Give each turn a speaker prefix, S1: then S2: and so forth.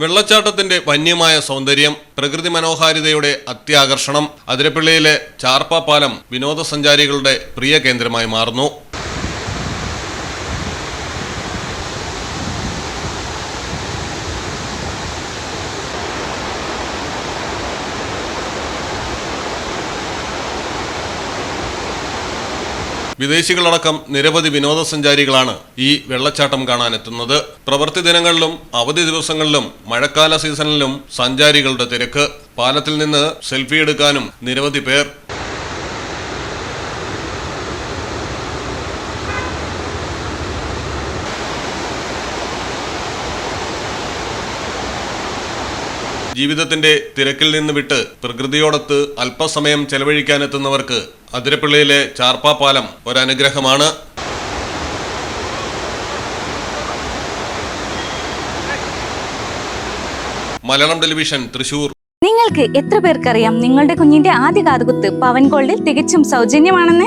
S1: വെള്ളച്ചാട്ടത്തിന്റെ വന്യമായ സൗന്ദര്യം പ്രകൃതി മനോഹാരിതയുടെ അത്യാകർഷണം അതിരപ്പള്ളിയിലെ ചാർപ്പ പാലം വിനോദസഞ്ചാരികളുടെ പ്രിയ കേന്ദ്രമായി മാറുന്നു. വിദേശികളടക്കം നിരവധി വിനോദസഞ്ചാരികളാണ് ഈ വെള്ളച്ചാട്ടം കാണാനെത്തുന്നത്. പ്രവൃത്തി ദിനങ്ങളിലും അവധി ദിവസങ്ങളിലും മഴക്കാല സീസണിലും സഞ്ചാരികളുടെ തിരക്ക്. പാലത്തിൽ നിന്ന് സെൽഫി എടുക്കാനും നിരവധി പേർ ജീവിതത്തിന്റെ തിരക്കിൽ നിന്ന് വിട്ട് പ്രകൃതിയോടൊത്ത് അല്പസമയം ചെലവഴിക്കാനെത്തുന്നവർക്ക് അതിരപ്പള്ളിയിലെ ചാർപ്പാ പാലം ഒരനുഗ്രഹമാണ്. മലയാളം ടെലിവിഷൻ തൃശൂർ.
S2: നിങ്ങൾക്ക് എത്ര പേർക്കറിയാം നിങ്ങളുടെ കുഞ്ഞിന്റെ ആദ്യ കാതുകുത്ത് പവൻ ഗോൾഡിൽ തികച്ചും സൗജന്യമാണെന്ന്?